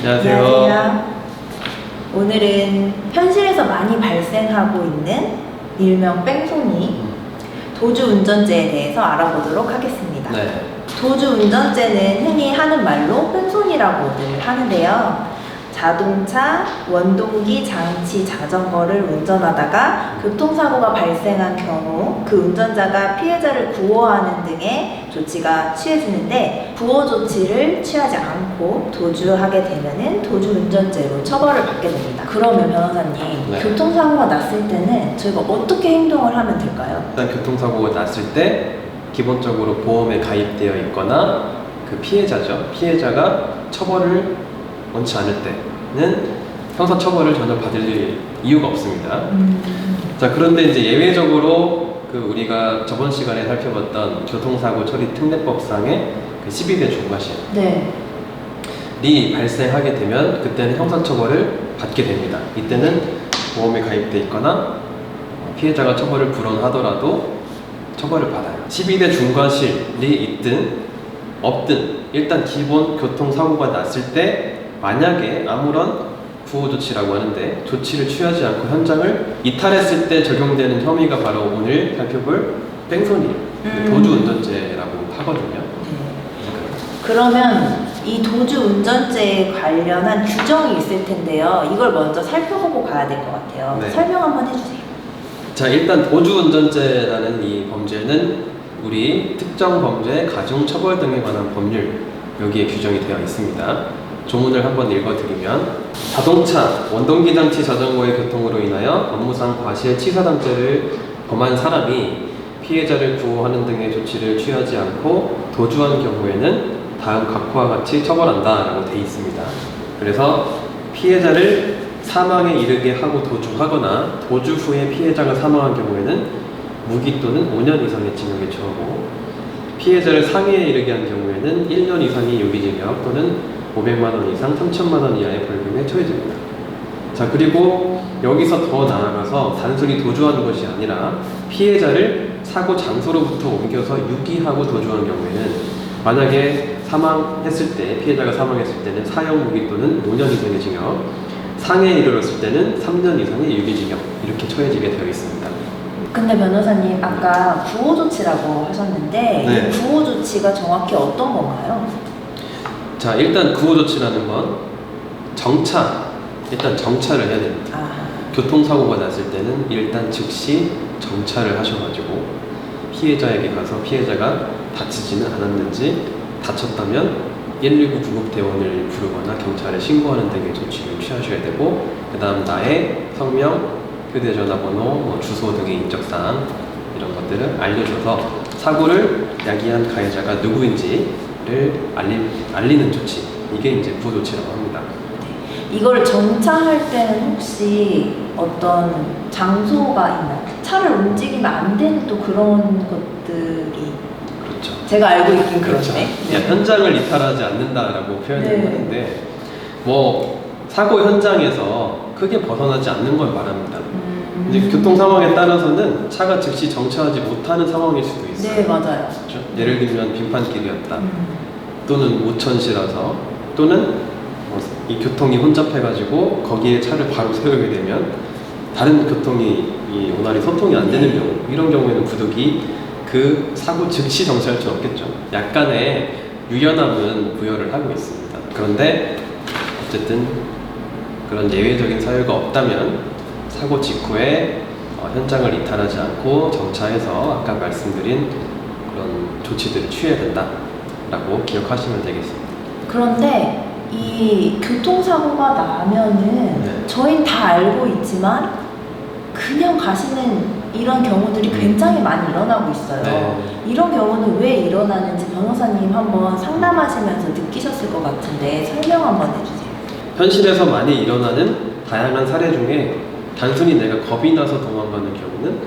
안녕하세요. 오늘은 현실에서 많이 발생하고 있는 일명 뺑소니 도주 운전죄에 대해서 알아보도록 하겠습니다. 네. 도주 운전죄는 흔히 하는 말로 뺑소니라고들 하는데요. 자동차, 원동기, 장치, 자전거를 운전하다가 교통사고가 발생한 경우 그 운전자가 피해자를 구호하는 등의 조치가 취해지는데 구호 조치를 취하지 않고 도주하게 되면은 도주 운전죄로 처벌을 받게 됩니다. 그러면 변호사님, 네. 교통사고가 났을 때는 저희가 어떻게 행동을 하면 될까요? 일단 교통사고가 났을 때 기본적으로 보험에 가입되어 있거나 그 피해자죠. 피해자가 처벌을 원치 않을 때 는 형사처벌을 전혀 받을 이유가 없습니다. 자 그런데 이제 예외적으로 그 우리가 저번 시간에 살펴봤던 교통사고 처리 특례법상의 그 12대 중과실이 네. 발생하게 되면 그때는 형사처벌을 받게 됩니다. 이때는 보험에 가입돼 있거나 어, 피해자가 처벌을 불원하더라도 처벌을 받아요. 12대 중과실이 있든 없든 일단 기본 교통사고가 났을 때 만약에 아무런 구호 조치라고 하는데 조치를 취하지 않고 현장을 이탈했을 때 적용되는 혐의가 바로 오늘 살펴볼 뺑소니 음. 도주 운전죄라고 하거든요. 네. 그러면 이 도주 운전죄에 관련한 규정이 있을 텐데요. 이걸 먼저 살펴보고 가야 될 것 같아요. 네. 설명 한번 해주세요. 자 일단 도주 운전죄라는 이 범죄는 우리 특정 범죄, 가중 처벌 등에 관한 법률 여기에 규정이 되어 있습니다. 조문을 한번 읽어드리면 자동차, 원동기 장치 자전거의 교통으로 인하여 업무상 과실 치사상죄를 범한 사람이 피해자를 구호하는 등의 조치를 취하지 않고 도주한 경우에는 다음 각호와 같이 처벌한다 라고 되어 있습니다. 그래서 피해자를 사망에 이르게 하고 도주하거나 도주 후에 피해자가 사망한 경우에는 무기 또는 5년 이상의 징역에 처하고 피해자를 상해에 이르게 한 경우에는 1년 이상의 유기징역 또는 500만 원 이상 3천만 원 이하의 벌금에 처해집니다. 자 그리고 여기서 더 나아가서 단순히 도주하는 것이 아니라 피해자를 사고 장소로부터 옮겨서 유기하고 도주한 경우에는 만약에 사망했을 때 피해자가 사망했을 때는 사형 무기 또는 5년 이상의 징역 상해에 이르렀을 때는 3년 이상의 유기징역 이렇게 처해지게 되어 있습니다. 근데 변호사님 아까 구호 조치라고 하셨는데 네. 이 구호 조치가 정확히 어떤 건가요? 자 일단 구호 조치라는 건 정차 일단 정차를 해야 됩니다. 아, 교통사고가 났을 때는 일단 즉시 정차를 하셔가지고 피해자에게 가서 피해자가 다치지는 않았는지 다쳤다면 119 구급대원을 부르거나 경찰에 신고하는 등의 조치를 취하셔야 되고 그 다음 나의 성명, 휴대전화번호, 뭐 주소 등의 인적사항 이런 것들을 알려줘서 사고를 야기한 가해자가 누구인지 를 알리, 알리는 조치 이게 이제 구조치라고 합니다. 이걸 정차할 때는 혹시 어떤 장소가 있나요? 차를 움직이면 안 되는 또 그런 것들이 그렇죠. 제가 알고 있긴 그렇죠. 그렇네. 야, 현장을 이탈하지 않는다라고 표현을 네. 하는데 뭐 사고 현장에서 크게 벗어나지 않는 걸 말합니다. 음. 이제 교통 상황에 따라서는 차가 즉시 정차하지 못하는 상황일 수도 있어요. 네 맞아요. 그렇죠? 예를 들면 빈판길이었다. 음. 또는 오천시라서 또는 뭐이 교통이 혼잡해가지고 거기에 차를 바로 세우게 되면 다른 교통이 이 원활히 소통이 안 되는 경우 이런 경우에는 부득이 그 사고 즉시 정차할 수 없겠죠. 약간의 유연함은 부여를 하고 있습니다. 그런데 어쨌든 그런 예외적인 사유가 없다면 사고 직후에 어, 현장을 이탈하지 않고 정차해서 아까 말씀드린 그런 조치들을 취해야 된다라고 기억하시면 되겠습니다. 그런데 이 교통사고가 나면은 네. 저희는 다 알고 있지만 그냥 가시는 이런 경우들이 굉장히 많이 일어나고 있어요. 음. 네. 이런 경우는 왜 일어나는지 변호사님 한번 상담하시면서 느끼셨을 것 같은데 설명 한번 해주세요. 현실에서 많이 일어나는 다양한 사례 중에 단순히 내가 겁이 나서 도망가는 경우는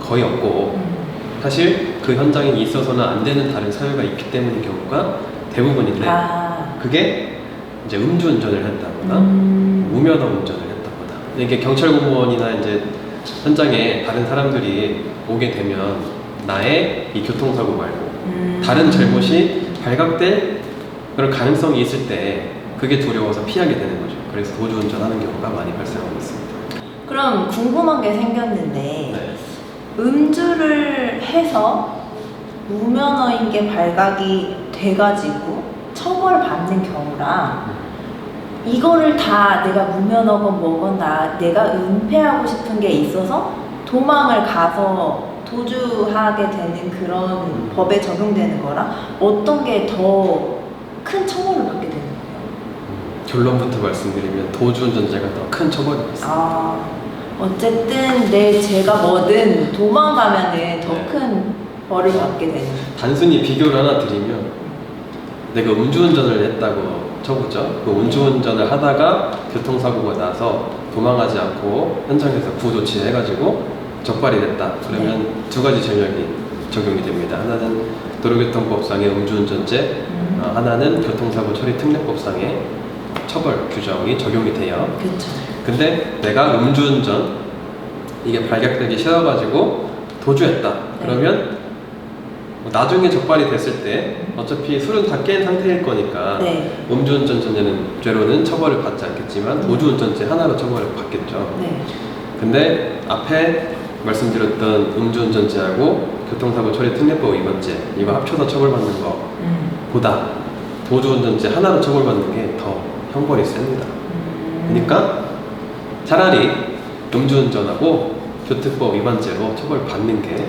거의 없고 음. 사실 그 현장에 있어서는 안 되는 다른 사유가 있기 때문인 경우가 대부분인데 아, 그게 이제 음주운전을 했다거나 음. 무면허 운전을 했다거나 이게 경찰 공무원이나 이제 현장에 다른 사람들이 오게 되면 나의 이 교통사고 말고 음. 다른 잘못이 발각될 그런 가능성이 있을 때 그게 두려워서 피하게 되는 거죠. 그래서 도주운전하는 경우가 많이 발생하고 있습니다. 그럼 궁금한 게 생겼는데 네. 음주를 해서 무면허인 게 발각이 돼가지고 처벌받는 경우랑 이거를 다 내가 무면허건 뭐건 다 내가 은폐하고 싶은 게 있어서 도망을 가서 도주하게 되는 그런 법에 적용되는 거랑 어떤 게 더 큰 처벌을 받게? 결론부터 말씀드리면 도주운전죄가 더 큰 처벌이 있습니다. 아 어쨌든 내 죄가 뭐든 도망가면은 더 네. 큰 벌을 받게 되는 단순히 비교를 하나 드리면 내가 음주운전을 했다고 쳐보죠. 그 음주운전을 하다가 교통사고가 나서 도망하지 않고 현장에서 구조치 해가지고 적발이 됐다. 그러면 두 가지 전력이 적용이 됩니다. 하나는 도로교통법상의 음주운전죄, 음. 어, 하나는 교통사고 처리 특례법상의 처벌 규정이 적용이 돼요. 그렇죠. 근데 내가 음주운전 이게 발각되기 싫어가지고 도주했다. 그러면 뭐 나중에 적발이 됐을 때 어차피 술은 다 깬 상태일 거니까 네. 음주운전 전제는 죄로는 처벌을 받지 않겠지만 도주운전죄 하나로 처벌을 받겠죠. 네. 근데 앞에 말씀드렸던 음주운전죄하고 교통사고 처리 특례법 위반죄 이거 합쳐서 처벌받는 음. 거보다 도주운전죄 하나로 처벌받는 게 더 형벌이 셉니다. 음. 그러니까 차라리 음주운전하고 교특법 위반죄로 처벌받는 게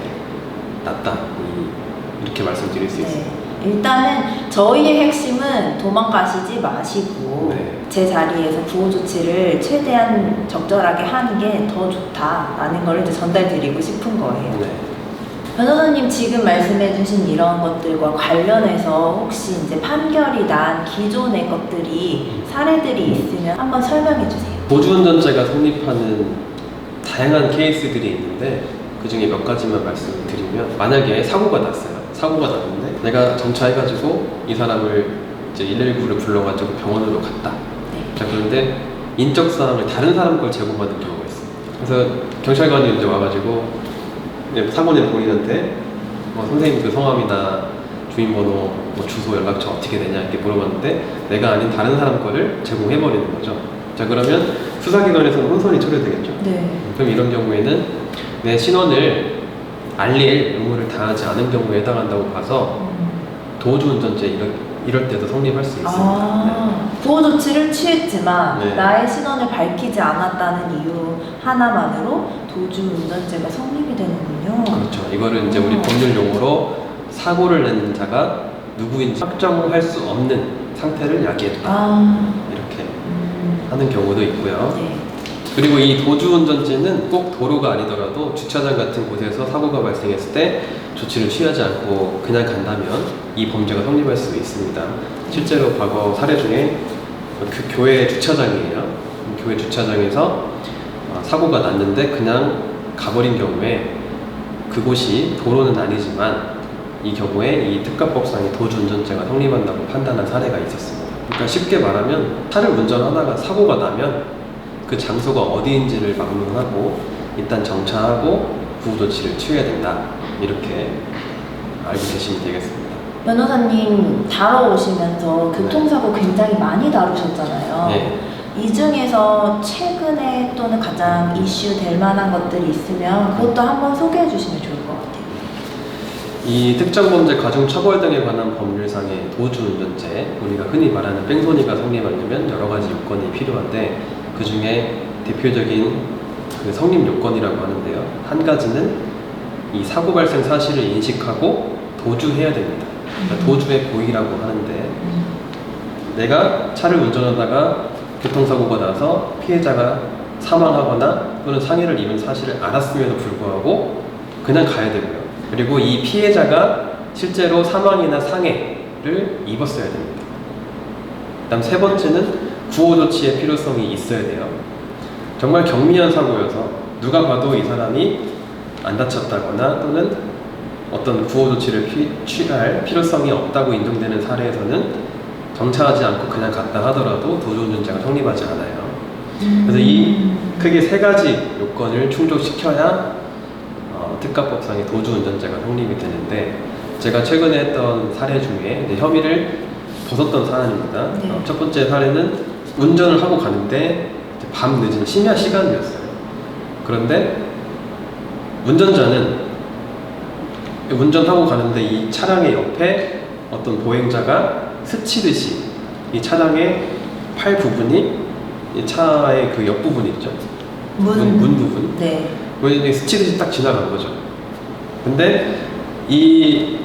낫다. 이- 이렇게 말씀드릴 수 있습니다. 네. 일단은 저희의 핵심은 도망가시지 마시고 네. 제 자리에서 구호 조치를 최대한 적절하게 하는 게 더 좋다라는 걸 이제 전달드리고 싶은 거예요. 네. 변호사님 지금 말씀해주신 이런 것들과 관련해서 혹시 이제 판결이 난 기존의 것들이 사례들이 있으면 한번 설명해 주세요. 도주운전죄가 성립하는 다양한 케이스들이 있는데 그 중에 몇 가지만 말씀을 드리면 만약에 사고가 났어요. 사고가 났는데 내가 정차해가지고 이 사람을 이제 119를 불러가지고 병원으로 갔다. 네. 자 그런데 인적 사항을 다른 사람 걸 제공받는 경우가 있어요. 그래서 경찰관이 이제 와가지고 이제 사고낸 본인한테 뭐 선생님 그 성함이나 주민번호, 뭐 주소, 연락처 어떻게 되냐 이렇게 물어봤는데 내가 아닌 다른 사람 거를 제공해 버리는 거죠. 자 그러면 수사기관에서는 혼선이 초래되겠죠. 네. 그럼 이런 경우에는 내 신원을 알릴 의무를 다하지 않은 경우에 해당한다고 봐서 음. 도주운전죄 이럴, 이럴 때도 성립할 수 있습니다. 아, 구호 조치를 취했지만 네. 나의 신원을 밝히지 않았다는 이유 하나만으로 도주 운전죄가 성립이 되는군요. 그렇죠. 이거를 이제 우리 어. 법률 용어로 사고를 낸 자가 누구인지 확정할 수 없는 상태를 야기했다. 아, 이렇게 음, 하는 경우도 있고요. 네. 그리고 이 도주운전죄는 꼭 도로가 아니더라도 주차장 같은 곳에서 사고가 발생했을 때 조치를 취하지 않고 그냥 간다면 이 범죄가 성립할 수 있습니다. 실제로 과거 사례 중에 그 교회 주차장이에요. 교회 주차장에서 어, 사고가 났는데 그냥 가버린 경우에 그곳이 도로는 아니지만 이 경우에 이 특가법상의 도주운전죄가 성립한다고 판단한 사례가 있었습니다. 그러니까 쉽게 말하면 차를 운전하다가 사고가 나면 그 장소가 어디인지를 막론하고 일단 정차하고 구호 조치를 취해야 된다 이렇게 알고 계시면 되겠습니다. 변호사님 다뤄오시면서 교통사고 굉장히 많이 다루셨잖아요. 네. 이 중에서 최근에 또는 가장 이슈 될 만한 것들이 있으면 그것도 한번 소개해 주시면 좋을 것 같아요. 이 특정 범죄 가중 처벌 등에 관한 법률상의 도주운전죄 우리가 흔히 말하는 뺑소니가 성립하려면 여러 가지 요건이 필요한데 그 중에 대표적인 그 성립 요건이라고 하는데요. 한 가지는 이 사고 발생 사실을 인식하고 도주해야 됩니다. 그러니까 도주의 고의라고 하는데 음, 내가 차를 운전하다가 교통사고가 나서 피해자가 사망하거나 또는 상해를 입은 사실을 알았음에도 불구하고 그냥 가야 되고요. 그리고 이 피해자가 실제로 사망이나 상해를 입었어야 됩니다. 그다음 세 번째는 구호 조치의 필요성이 있어야 돼요. 정말 경미한 사고여서 누가 봐도 이 사람이 안 다쳤다거나 또는 어떤 구호 조치를 피- 취할 필요성이 없다고 인정되는 사례에서는 정차하지 않고 그냥 갔다 하더라도 도주운전죄가 성립하지 않아요. 그래서 이 크게 세 가지 요건을 충족시켜야 어, 특가법상의 도주운전죄가 성립이 되는데 제가 최근에 했던 사례 중에 혐의를 벗었던 사안입니다. 네. 어, 첫 번째 사례는 운전을 하고 가는데 밤 늦은 심야 시간이었어요. 그런데 운전자는 운전하고 가는데 이 차량의 옆에 어떤 보행자가 스치듯이 이 차량의 팔 부분이 이 차의 그 옆 부분 있죠. 문, 문, 문 부분. 네. 그게 스치듯이 딱 지나간 거죠. 근데 이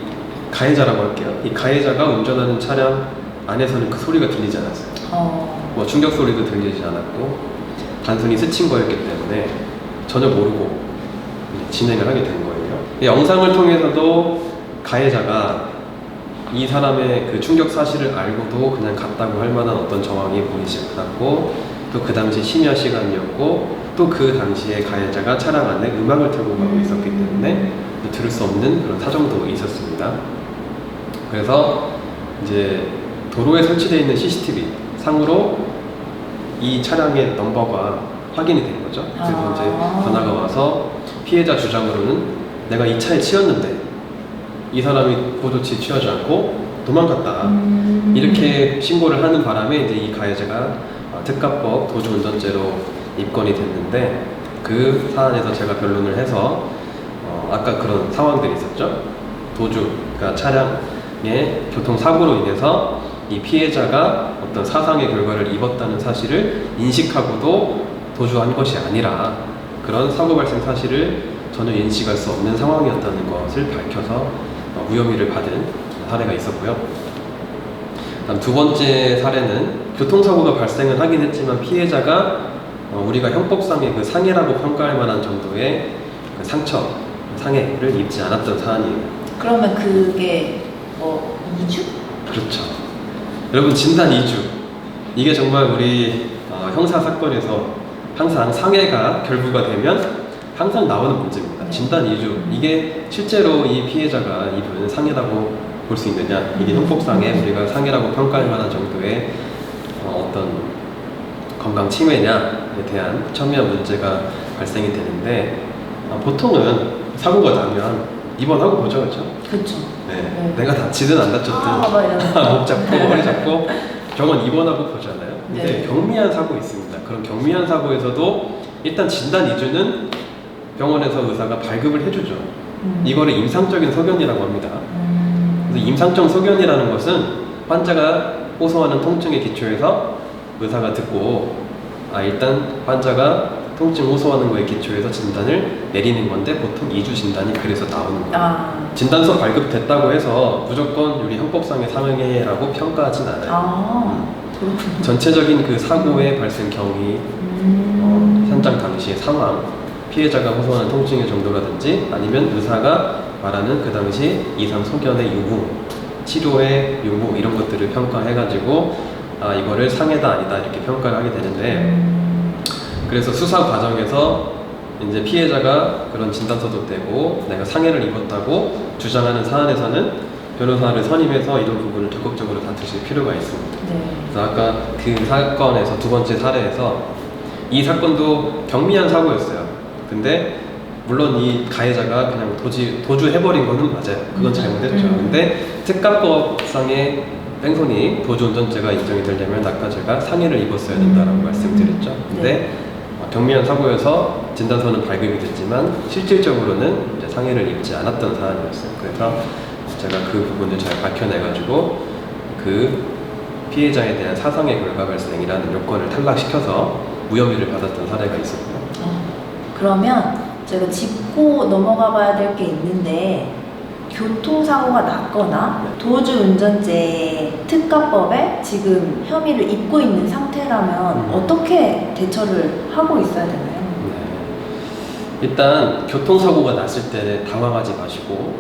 가해자라고 할게요. 이 가해자가 운전하는 차량 안에서는 그 소리가 들리지 않았어요. 어, 뭐 충격 소리도 들리지 않았고 단순히 스친 거였기 때문에 전혀 모르고 진행을 하게 된 거예요. 이 영상을 통해서도 가해자가 이 사람의 그 충격 사실을 알고도 그냥 갔다고 할 만한 어떤 정황이 보이지 않았고 또 그 당시 심야 시간이었고 또 그 당시에 가해자가 차량 안에 음악을 틀고 가고 있었기 때문에 또 들을 수 없는 그런 사정도 있었습니다. 그래서 이제 도로에 설치되어 있는 CCTV 상으로 이 차량의 넘버가 확인이 된 거죠. 그래서 아. 이제 전화가 와서 피해자 주장으로는 내가 이 차에 치였는데 이 사람이 보조치 취하지 않고 도망갔다. 음. 이렇게 신고를 하는 바람에 이제 이 가해자가 특가법 도주운전죄로 입건이 됐는데 그 사안에서 제가 변론을 해서 어, 아까 그런 상황들이 있었죠. 도주, 그러니까 차량의 교통사고로 인해서 이 피해자가 어떤 사상의 결과를 입었다는 사실을 인식하고도 도주한 것이 아니라 그런 사고 발생 사실을 전혀 인식할 수 없는 상황이었다는 것을 밝혀서 어, 무혐의를 받은 사례가 있었고요. 다음 두 번째 사례는 교통사고가 발생을 하긴 했지만 피해자가 어, 우리가 형법상의 그 상해라고 평가할 만한 정도의 그 상처, 상해를 입지 않았던 사안이에요. 그러면 그게 뭐 2주? 그렇죠. 여러분 진단 2주. 이게 정말 우리 어, 형사 사건에서 항상 상해가 결부가 되면 항상 나오는 문제입니다. 네. 진단 2주. 이게 실제로 이 피해자가 입은 상해라고 볼 수 있느냐? 이게 형법상에 우리가 상해라고 평가할 만한 정도의 어, 어떤 건강 침해냐에 대한 첨예한 문제가 발생이 되는데 어, 보통은 사고가 나면 입원하고 보죠, 그렇죠? 그쵸. 네. 네. 내가 다치든 안 다쳤든 아. 목 잡고 머리 잡고 병원 입원하고 보잖아요. 근데 네. 경미한 사고 있습니다. 그런 경미한 사고에서도 일단 진단 2주는 병원에서 의사가 발급을 해주죠. 음. 이거를 임상적인 소견이라고 합니다. 음. 그래서 임상적 소견이라는 것은 환자가 호소하는 통증에 기초해서 의사가 듣고 아 일단 환자가 통증 호소하는 거에 기초해서 진단을 내리는 건데 보통 2주 진단이 그래서 나오는 거예요. 아, 진단서 발급됐다고 해서 무조건 우리 형법상의 상해라고 평가하진 않아요. 아, 그렇군요. 전체적인 그 사고의 발생 경위, 어, 음. 현장 당시의 상황, 피해자가 호소하는 통증의 정도라든지 아니면 의사가 말하는 그 당시 이상 소견의 유무, 치료의 유무 이런 것들을 평가해가지고 아 이거를 상해다 아니다 이렇게 평가를 하게 되는데 음. 그래서 수사 과정에서 이제 피해자가 그런 진단서도 떼고 내가 상해를 입었다고 주장하는 사안에서는 변호사를 선임해서 이런 부분을 적극적으로 다투실 필요가 있습니다. 네. 그래서 아까 그 사건에서 두 번째 사례에서 이 사건도 경미한 사고였어요. 근데 물론 이 가해자가 그냥 도지, 도주해버린 거는 맞아요. 그건 잘못했죠. 음. 근데 특가법상의 뺑소니 도주운전죄가 인정이 되려면 아까 제가 상해를 입었어야 된다라고 음. 말씀드렸죠. 근데 어, 경미한 사고여서 진단서는 발급이 됐지만 실질적으로는 이제 상해를 입지 않았던 사안이었어요. 그래서 제가 그 부분을 잘 밝혀내가지고 그 피해자에 대한 사상의 결과 발생이라는 요건을 탈락시켜서 무혐의를 받았던 사례가 있었고요. 어, 그러면 제가 짚고 넘어가 봐야 될 게 있는데 교통사고가 났거나 도주 운전죄 특가법에 지금 혐의를 입고 있는 상태라면 음. 어떻게 대처를 하고 있어야 되나요? 네. 일단 교통사고가 났을 때 당황하지 마시고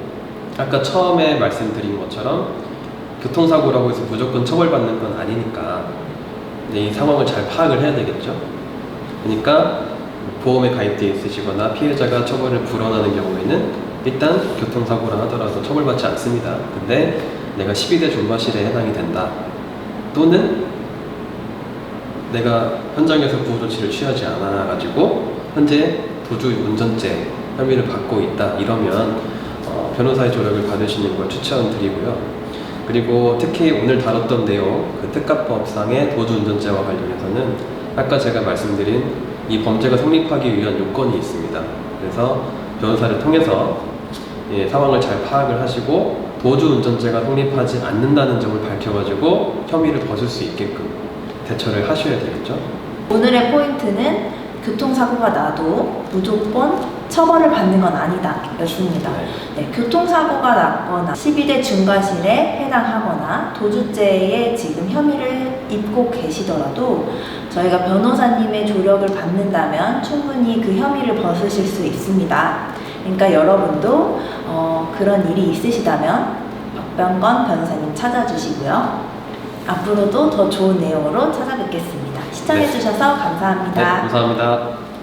아까 처음에 말씀드린 것처럼 교통사고라고 해서 무조건 처벌받는 건 아니니까 이 상황을 잘 파악을 해야 되겠죠. 그러니까 보험에 가입되어 있으시거나 피해자가 처벌을 불허하는 경우에는 일단 교통사고라 하더라도 처벌받지 않습니다. 근데 내가 12대 존마실에 해당이 된다. 또는 내가 현장에서 구호조치를 취하지 않아가지고 현재 도주 운전죄 혐의를 받고 있다 이러면 어, 변호사의 조력을 받으시는 걸 추천드리고요. 그리고 특히 오늘 다뤘던 내용, 그 특가법상의 도주운전죄와 관련해서는 아까 제가 말씀드린 이 범죄가 성립하기 위한 요건이 있습니다. 그래서 변호사를 통해서 예, 상황을 잘 파악을 하시고 도주운전죄가 성립하지 않는다는 점을 밝혀가지고 혐의를 벗을 수 있게끔 대처를 하셔야 되겠죠. 오늘의 포인트는 교통사고가 나도 무조건 처벌을 받는 건 아니다 였습니다. 네, 교통사고가 났거나 12대 중과실에 해당하거나 도주죄에 지금 혐의를 입고 계시더라도 저희가 변호사님의 조력을 받는다면 충분히 그 혐의를 벗으실 수 있습니다. 그러니까 여러분도 어, 그런 일이 있으시다면 박병건 변호사님 찾아주시고요. 앞으로도 더 좋은 내용으로 찾아뵙겠습니다. 시청해주셔서 네, 감사합니다. 감사합니다.